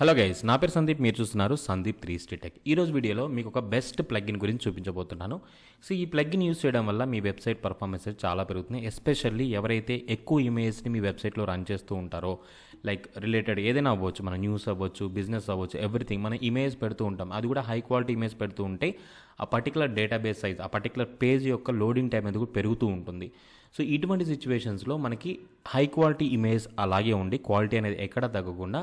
Hello guys నా పేరు సందీప్ మీరు చూస్తున్నారు సందీప్ త్రీ స్ట్రీటెక్ ఈరోజు వీడియోలో మీకు ఒక బెస్ట్ ప్లగ్గిన్ గురించి చూపించబోతున్నాను. సో ఈ ప్లగ్గిన్ యూస్ చేయడం వల్ల మీ వెబ్సైట్ పర్ఫార్మెన్స్ చాలా పెరుగుతుంది. ఎస్పెషల్లీ ఎవరైతే ఎక్కువ ఇమేజ్ని మీ వెబ్సైట్లో రన్ చేస్తూ ఉంటారో లైక్ రిలేటెడ్ ఏదైనా అవ్వచ్చు మన న్యూస్ అవ్వచ్చు బిజినెస్ అవ్వచ్చు ఎవ్రీథింగ్ మన ఇమేజ్ పెడుతూ ఉంటాం. అది కూడా హై క్వాలిటీ ఇమేజ్ పెడుతూ ఉంటే ఆ పర్టికులర్ డేటాబేస్ సైజ్ ఆ పర్టికులర్ పేజ్ యొక్క లోడింగ్ టైం అనేది కూడా పెరుగుతూ ఉంటుంది. సో ఇటువంటి సిచ్యువేషన్స్లో మనకి హై క్వాలిటీ ఇమేజ్ అలాగే ఉండి క్వాలిటీ అనేది ఎక్కడ తగ్గకుండా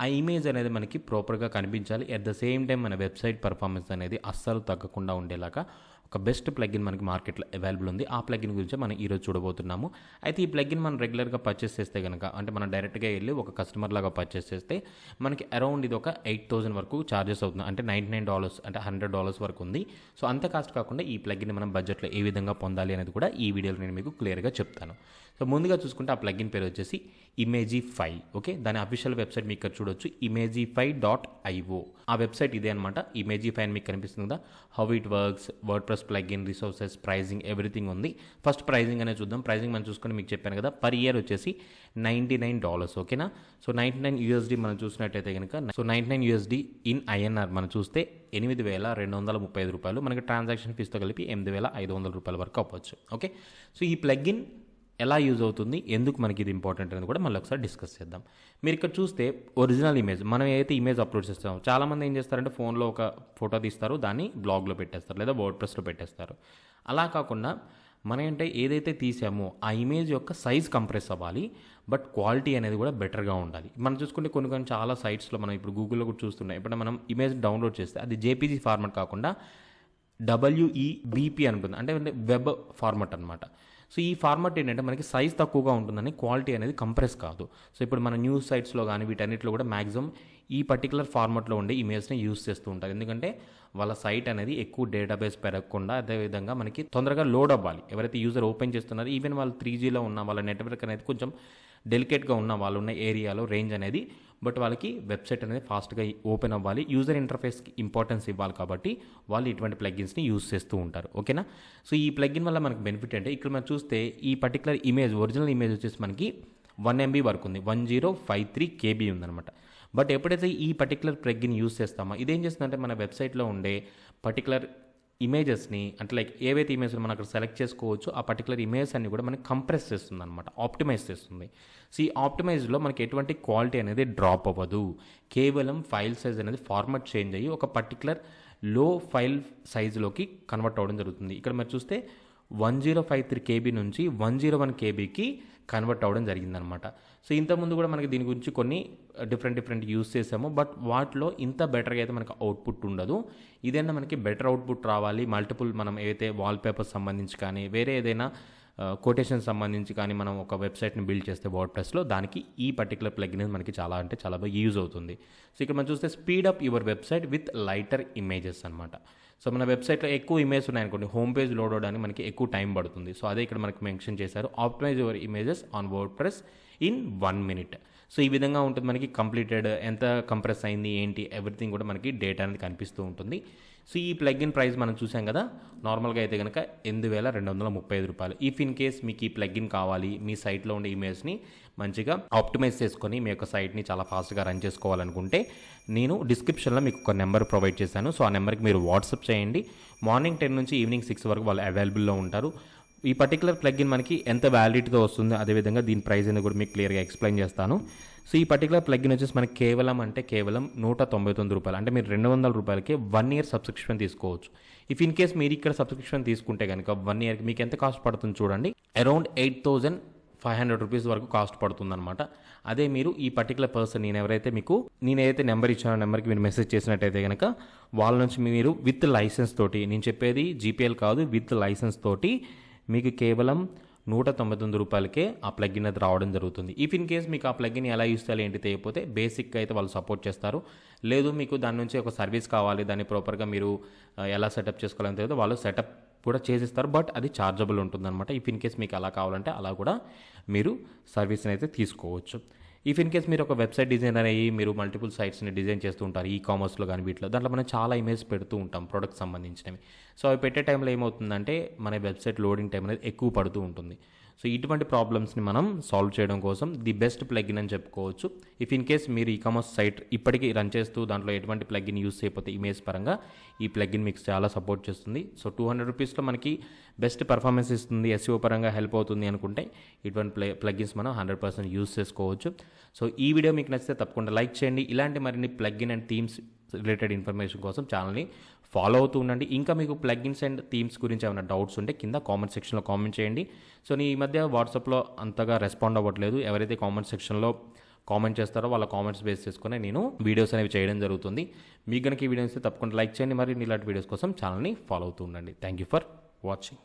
ఆ ఇమేజ్ అనేది మనకి ప్రాపర్గా కనిపించాలి. అట్ ద సేమ్ టైం మన వెబ్సైట్ పర్ఫార్మెన్స్ అనేది అస్సలు తగ్గకుండా ఉండేలాగా ఒక బెస్ట్ ప్లగిన్ మనకి మార్కెట్లో అవైలబుల్ ఉంది. ఆ ప్లగిన్ గురించి మనం ఈరోజు చూడబోతున్నాము. అయితే ఈ ప్లగిన్ మనం రెగ్యులర్గా పర్చేస్ చేస్తే కనుక అంటే మనం డైరెక్ట్గా వెళ్ళి ఒక కస్టమర్ లాగా పర్చేస్ చేస్తే మనకి అరౌండ్ ఇది ఒక ఎయిట్ థౌసండ్ వరకు చార్జెస్ అవుతుంది. అంటే నైంటీ నైన్ డాలర్స్ అంటే హండ్రెడ్ డాలర్స్ వరకు ఉంది. సో అంత కాస్ట్ కాకుండా ఈ ప్లగిన్ మనం బడ్జెట్లో ఏ విధంగా పొందాలి అనేది కూడా ఈ వీడియోలో నేను మీకు క్లియర్గా చెప్తాను. సో ముందుగా చూసుకుంటే ఆ ప్లగిన్ పేరు వచ్చేసి ఇమేజీ ఫైవ్ ఓకే దాని అఫీషియల్ వెబ్సైట్ మీకు చూడొచ్చు. ఇమేజీ ఫైవ్ డాట్ ఐఓ ఆ వెబ్సైట్ ఇదే అనమాట ఇమేజీ అని మీకు కనిపిస్తుంది కదా. How it works WordPress in resources pricing everything ఉంది. ఫస్ట్ ప్రైజింగ్ అనేది చూద్దాం. ప్రైజింగ్ మనం చూసుకొని మీకు చెప్పాను కదా. పర్ ఇయర్ వచ్చేసి నైంటీ నైన్ డాలర్స్ ఓకేనా సో నైంటీ నైన్ యూఎస్డి మనం చూసినట్టయితే కనుక so ninety nine USD in INR మనం చూస్తే ఎనిమిది వేల రెండు వందల ముప్పై ఐదు రూపాయలు. మనకి ట్రాన్సాక్షన్ ఫీస్తో కలిపి ఎనిమిది వేల ఐదు వందల రూపాయల వరకు అవ్వచ్చు ఓకే సో ఈ ప్లగిన్ ఎలా యూజ్ అవుతుంది ఎందుకు మనకి ఇది ఇంపార్టెంట్ అనేది కూడా మళ్ళీ ఒకసారి డిస్కస్ చేద్దాం. మీరు ఇక్కడ చూస్తే ఒరిజినల్ ఇమేజ్ మనం ఏదైతే ఇమేజ్ అప్లోడ్ చేస్తామో చాలామంది ఏం చేస్తారంటే ఫోన్లో ఒక ఫోటో తీస్తారు దాన్ని బ్లాగ్లో పెట్టేస్తారు లేదా వర్డ్ ప్రెస్లో పెట్టేస్తారు. అలా కాకుండా మనం ఏంటంటే ఏదైతే తీసామో ఆ ఇమేజ్ యొక్క సైజ్ కంప్రెస్ అవ్వాలి బట్ క్వాలిటీ అనేది కూడా బెటర్గా ఉండాలి. మనం చూసుకుంటే కొన్ని కొన్ని చాలా సైట్స్లో మనం ఇప్పుడు గూగుల్లో కూడా చూస్తున్నాం ఇప్పుడు మనం ఇమేజ్ డౌన్లోడ్ చేస్తే అది జేపీజీ ఫార్మాట్ కాకుండా డబ్ల్యూఈబీపీ అనుకుంది. అంటే వెబ్ ఫార్మాట్ అనమాట సో ఈ ఫార్మాట్ ఏంటంటే మనకి సైజ్ తక్కువగా ఉంటుందని క్వాలిటీ అనేది కంప్రెస్ కాదు. సో ఇప్పుడు మన న్యూస్ సైట్స్లో కానీ వీటన్నిటిలో కూడా మ్యాక్సిమం ఈ పర్టికులర్ ఫార్మాట్లో ఉండే ఇమేజ్ని యూస్ చేస్తూ ఉంటారు. ఎందుకంటే వాళ్ళ సైట్ అనేది ఎక్కువ డేటాబేస్ పెరగకుండా అదేవిధంగా మనకి తొందరగా లోడ్ అవ్వాలి. ఎవరైతే యూజర్ ఓపెన్ చేస్తున్నారో ఈవెన్ వాళ్ళు త్రీ జీలో ఉన్న వాళ్ళ నెట్వర్క్ అనేది కొంచెం డెలికేట్గా ఉన్న వాళ్ళు ఉన్న ఏరియాలో రేంజ్ అనేది బట్ వాళ్ళకి వెబ్సైట్ అనేది ఫాస్ట్గా ఓపెన్ అవ్వాలి. యూజర్ ఇంటర్ఫేస్కి ఇంపార్టెన్స్ ఇవ్వాలి కాబట్టి వాళ్ళు ఇటువంటి ప్లగ్గిన్స్ని యూజ్ చేస్తూ ఉంటారు. ఓకేనా? సో ఈ ప్లగ్గిన్ వల్ల మనకి బెనిఫిట్ అంటే ఇక్కడ మనం చూస్తే ఈ పర్టికులర్ ఇమేజ్ ఒరిజినల్ ఇమేజ్ వచ్చేసి మనకి వన్ ఎంబీ వరకు ఉంది. One zero five three KB ఉందన్నమాట. బట్ ఎప్పుడైతే ఈ పర్టికులర్ ప్లగ్గిన్ యూజ్ చేస్తామో ఇదేం చేస్తుందంటే మన వెబ్సైట్లో ఉండే పర్టికులర్ ఇమేజెస్ని అంటే లైక్ ఏవైతే ఇమేజ్ మనం అక్కడ సెలెక్ట్ చేసుకోవచ్చు ఆ పర్టికులర్ ఇమేజ్ అన్ని కూడా మనకి కంప్రెస్ చేస్తుంది అనమాట ఆప్టిమైజ్ చేస్తుంది. సో ఈ ఆప్టిమైజ్లో మనకి ఎటువంటి క్వాలిటీ అనేది డ్రాప్ అవ్వదు. కేవలం ఫైల్ సైజ్ అనేది ఫార్మాట్ చేంజ్ అయ్యి ఒక పర్టికులర్లో ఫైల్ సైజులోకి కన్వర్ట్ అవ్వడం జరుగుతుంది. ఇక్కడ మీరు చూస్తే one zero five three KB నుంచి వన్ జీరో వన్ కేబీకి కన్వర్ట్ అవ్వడం జరిగిందనమాట. సో ఇంతకుముందు కూడా మనకి దీని గురించి కొన్ని డిఫరెంట్ డిఫరెంట్ యూస్ చేసాము. బట్ వాటిలో ఇంత బెటర్గా అయితే మనకి అవుట్పుట్ ఉండదు. ఇదైనా మనకి బెటర్ అవుట్పుట్ రావాలి. మల్టిపుల్ మనం ఏదైతే వాల్పేపర్స్ సంబంధించి కానీ వేరే ఏదైనా uh, కోటేషన్ సంబంధించి కానీ మనం ఒక వెబ్సైట్ని బిల్డ్ చేస్తే వర్డ్ ప్రెస్లో దానికి ఈ పర్టికులర్ ప్లగిన్ మనకి చాలా అంటే చాలా బాగా యూజ్ అవుతుంది. సో ఇక్కడ మనం చూస్తే speed up your website with lighter images అనమాట సో మన వెబ్సైట్లో ఎక్కువ ఇమేజ్ ఉన్నాయనుకోండి హోమ్ పేజ్ లోడ్ అవడానికి మనకి ఎక్కువ టైం పడుతుంది. సో అదే ఇక్కడ మనకి మెన్షన్ చేశారు optimize your images on WordPress in one minute. So ఈ విధంగా ఉంటుంది మనకి కంప్లీటెడ్ ఎంత కంప్రెస్ అయింది ఏంటి ఎవ్రీథింగ్ కూడా మనకి డేటా అనేది కనిపిస్తూ ఉంటుంది. సో ఈ ప్లగ్ఇన్ ప్రైస్ మనం చూసాం కదా నార్మల్గా అయితే కనుక ఎనిమిది వేల రెండు వందల ముప్పై ఐదు రూపాయలు. ఇఫ్ ఇన్ కేస్ మీకు ఈ ప్లగ్ఇన్ కావాలి మీ సైట్లో ఉండే ఇమేజ్ని మంచిగా ఆప్టిమైజ్ చేసుకొని మీ యొక్క సైట్ని చాలా ఫాస్ట్గా రన్ చేసుకోవాలనుకుంటే నేను డిస్క్రిప్షన్లో మీకు ఒక నెంబర్ ప్రొవైడ్ చేశాను. సో ఆ నెంబర్కి మీరు వాట్సాప్ చేయండి. మార్నింగ్ టెన్ నుంచి ఈవినింగ్ సిక్స్ వరకు వాళ్ళు అవైలబుల్లో ఉంటారు. ఈ పర్టికులర్ ప్లగ్ఇన్ మనకి ఎంత వ్యాలిడిటీతో వస్తుందో అదేవిధంగా దీని ప్రైస్ అనేది కూడా మీకు క్లియర్గా ఎక్స్ప్లెయిన్ చేస్తాను. సో ఈ పర్టికులర్ ప్లగ్ఇన్ వచ్చేసి మనకి కేవలం అంటే కేవలం నూట తొంభై తొమ్మిది రూపాయలు. అంటే మీరు రెండు వందల రూపాయలకి వన్ ఇయర్ సబ్స్క్రిప్షన్ తీసుకోవచ్చు. ఇఫ్ ఇన్ కేస్ మీరు ఇక్కడ సబ్స్క్రిప్షన్ తీసుకుంటే కనుక వన్ ఇయర్కి మీకు ఎంత కాస్ట్ పడుతుంది చూడండి. Around eight thousand five hundred rupees వరకు కాస్ట్ పడుతుందన్నమాట. అదే మీరు ఈ పర్టికులర్ పర్సన్ నేను ఎవరైతే మీకు నేను ఏదైతే నెంబర్ ఇచ్చానో నెంబర్కి మీరు మెసేజ్ చేసినట్టయితే కనుక వాళ్ళ నుంచి మీరు విత్ లైసెన్స్ తోటి నేను చెప్పేది జీపీఎల్ కాదు విత్ లైసెన్స్ తోటి మీకు కేవలం నూట తొంభై తొమ్మిది రూపాయలకే ఆ ప్లగ్గిన్ అది రావడం జరుగుతుంది. ఇఫ్ ఇన్ కేస్ మీకు ఆ ప్లగ్గిన్ ఎలా యూస్ చేయాలి ఏంటి తెలియకపోతే బేసిక్గా అయితే వాళ్ళు సపోర్ట్ చేస్తారు. లేదు మీకు దాని నుంచి ఒక సర్వీస్ కావాలి దాన్ని ప్రాపర్గా మీరు ఎలా సెటప్ చేసుకోవాలని తెలియదు వాళ్ళు సెటప్ కూడా చేసిస్తారు బట్ అది ఛార్జబుల్ ఉంటుందన్నమాట. ఇఫ్ ఇన్ కేస్ మీకు అలా కావాలంటే అలా కూడా మీరు సర్వీస్ని అయితే తీసుకోవచ్చు. ఇఫ్ ఇన్ కేస్ మీరు ఒక వెబ్సైట్ డిజైనర్ అయ్యి మీరు మల్టిపుల్ సైట్స్ని డిజైన్ చేస్తూ ఉంటారు ఈ కామర్స్లో కానీ వీటిలో దాంట్లో మనం చాలా ఇమేజ్ పెడుతూ ఉంటాం ప్రొడక్ట్ సంబంధించినవి. సో అవి పెట్టే టైంలో ఏమవుతుందంటే మన వెబ్సైట్ లోడింగ్ టైం అనేది ఎక్కువ పడుతూ ఉంటుంది. సో ఇటువంటి ప్రాబ్లమ్స్ని మనం సాల్వ్ చేయడం కోసం ది బెస్ట్ ప్లగిన్ అని చెప్పుకోవచ్చు. ఇఫ్ ఇన్ కేస్ మీరు ఈ కామర్స్ సైట్ ఇప్పటికీ రన్ చేస్తూ దాంట్లో ఎటువంటి ప్లగిన్ యూస్ చేయకపోతే ఇమేజ్ పరంగా ఈ ప్లగిన్ మీకు చాలా సపోర్ట్ చేస్తుంది. సో టూ హండ్రెడ్ రూపీస్లో మనకి బెస్ట్ పర్ఫార్మెన్స్ ఇస్తుంది ఎస్ఈఓ పరంగా హెల్ప్ అవుతుంది అనుకుంటే ఇటువంటి ప్లే ప్లగిన్స్ మనం హండ్రెడ్ పర్సెంట్ యూస్ చేసుకోవచ్చు. సో ఈ వీడియో మీకు నచ్చితే తప్పకుండా లైక్ చేయండి. ఇలాంటి మరిన్ని plugin and themes related information కోసం ఛానల్ని ఫాలో అవుతూ ఉండండి. ఇంకా మీకు ప్లగ్గిన్స్ అండ్ థీమ్స్ గురించి ఏమైనా డౌట్స్ ఉంటే కింద కామెంట్ సెక్షన్లో కామెంట్ చేయండి. సో నేను ఈ మధ్య వాట్సాప్లో అంతగా రెస్పాండ్ అవ్వట్లేదు. ఎవరైతే కామెంట్ సెక్షన్లో కామెంట్ చేస్తారో వాళ్ళ కామెంట్స్ బేస్ చేసుకుని నేను వీడియోస్ అనేవి చేయడం జరుగుతుంది. మీకు కనుక ఈ వీడియోస్ తప్పకుండా లైక్ చేయండి. మరి ఇలాంటి వీడియోస్ కోసం ఛానల్ని ఫాలో అవుతూ ఉండండి. Thank you for watching